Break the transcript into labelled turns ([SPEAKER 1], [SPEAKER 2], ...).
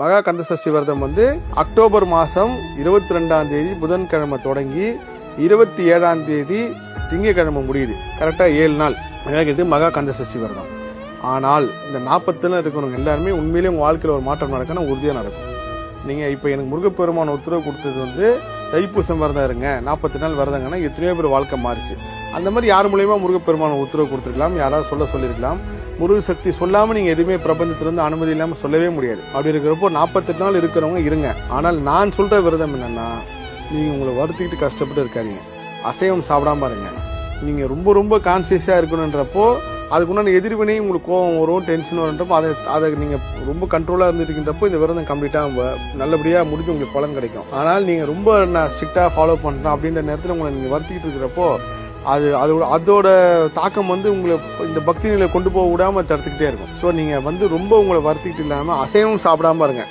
[SPEAKER 1] மகா கந்த சஷ்டி விரதம் வந்து அக்டோபர் மாதம் இருபத்தி ரெண்டாம் தேதி புதன்கிழமை தொடங்கி இருபத்தி ஏழாம் தேதி திங்கக்கிழமை முடியுது. கரெக்டாக ஏழு நாள். எனக்கு இது மகா கந்த சஷ்டி விரதம் ஆனால் இந்த நாற்பத்தில் இருக்கிறவங்க எல்லாருமே உண்மையிலேயே உங்கள் வாழ்க்கையில் ஒரு மாற்றம் நடக்கணும் உறுதியாக நடக்கும். நீங்கள் இப்போ எனக்கு முருகப்பெருமான உத்தரவு கொடுத்தது வந்து தைப்பூசம் விரதம் இருங்க. நாற்பத்தி நாள் விரதங்கன்னா எத்தனையோ பேர் வாழ்க்கை மாறிச்சு. அந்த மாதிரி யார் மூலயமா முருகப்பெருமான உத்தரவு கொடுத்துருக்கலாம் யாராவது சொல்ல சொல்லியிருக்கலாம். முருக சக்தி சொல்லாம நீங்க எதுவுமே பிரபஞ்சத்திலிருந்து அனுமதி இல்லாம சொல்லவே முடியாது. அப்படி இருக்கிறப்போ நாற்பத்தெட்டு நாள் இருக்கிறவங்க இருங்க. ஆனால் நான் சொல்ற விரதம் என்னன்னா நீங்க உங்களை வருத்திக்கிட்டு கஷ்டப்பட்டு இருக்காதீங்க. அசைவம் சாப்பிடாம இருங்க. நீங்க ரொம்ப ரொம்ப கான்சியஸா இருக்கணுன்றப்போ அதுக்கு எதிர்வினை உங்களுக்கு கோவம் வரும் டென்ஷன் வரும்ன்றப்போ அதை அதை நீங்கள் ரொம்ப கண்ட்ரோலாக இருந்துருக்கின்றப்போ இந்த விரதம் கம்ப்ளீட்டாக நல்லபடியாக முடிஞ்சு உங்களுக்கு பலன் கிடைக்கும். ஆனால் நீங்கள் ரொம்ப நான் ஸ்ட்ரிக்டாக ஃபாலோ பண்ணுறேன் அப்படின்ற நேரத்தில் உங்களை நீங்கள் வருத்திக்கிட்டு இருக்கிறப்போ அது அதோட அதோட தாக்கம் வந்து உங்களை இந்த பக்தி நிலையை கொண்டு போக விடாம தடுத்துக்கிட்டே இருக்கும். ஸோ நீங்கள் வந்து ரொம்ப உங்களை வருத்திக்கிட்டு இல்லாமல் அசைவம் சாப்பிடாம இருங்க.